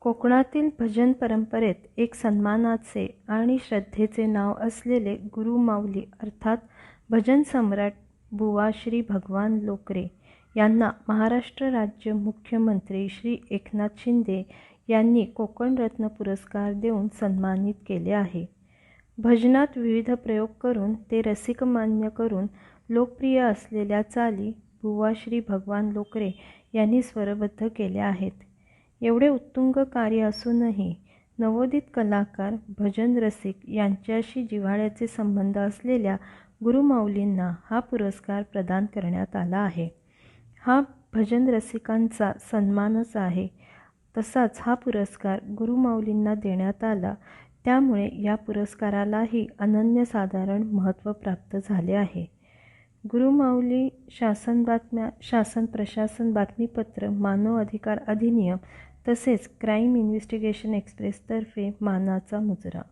कोकणातील भजन परंपरेत एक सन्मानाचे आणि श्रद्धेचे नाव असलेले गुरुमाऊली अर्थात भजन सम्राट बुवा श्री भगवान लोकरे यांना महाराष्ट्र राज्य मुख्यमंत्री श्री एकनाथ शिंदे यांनी कोकणरत्न पुरस्कार देऊन सन्मानित केले आहे. भजनात विविध प्रयोग करून ते रसिकमान्य करून लोकप्रिय असलेल्या चाली भुवा श्री भगवान लोकरे यांनी स्वरबद्ध केल्या आहेत. एवढे उत्तुंग कार्य असूनही नवोदित कलाकार भजन रसिक यांच्याशी जिव्हाळ्याचे संबंध असलेल्या गुरुमाऊलींना हा पुरस्कार प्रदान करण्यात आला आहे. हा भजन रसिकांचा सन्मानच आहे. तसाच हा पुरस्कार गुरुमाऊलींना देण्यात आला त्यामुळे या पुरस्कारालाही अनन्यसाधारण महत्त्व प्राप्त झाले आहे. गुरुमाऊली शासन बातम्या शासन प्रशासन बातमीपत्र मानव अधिकार अधिनियम तसेच क्राईम इन्व्हेस्टिगेशन एक्सप्रेसतर्फे मानाचा मुजरा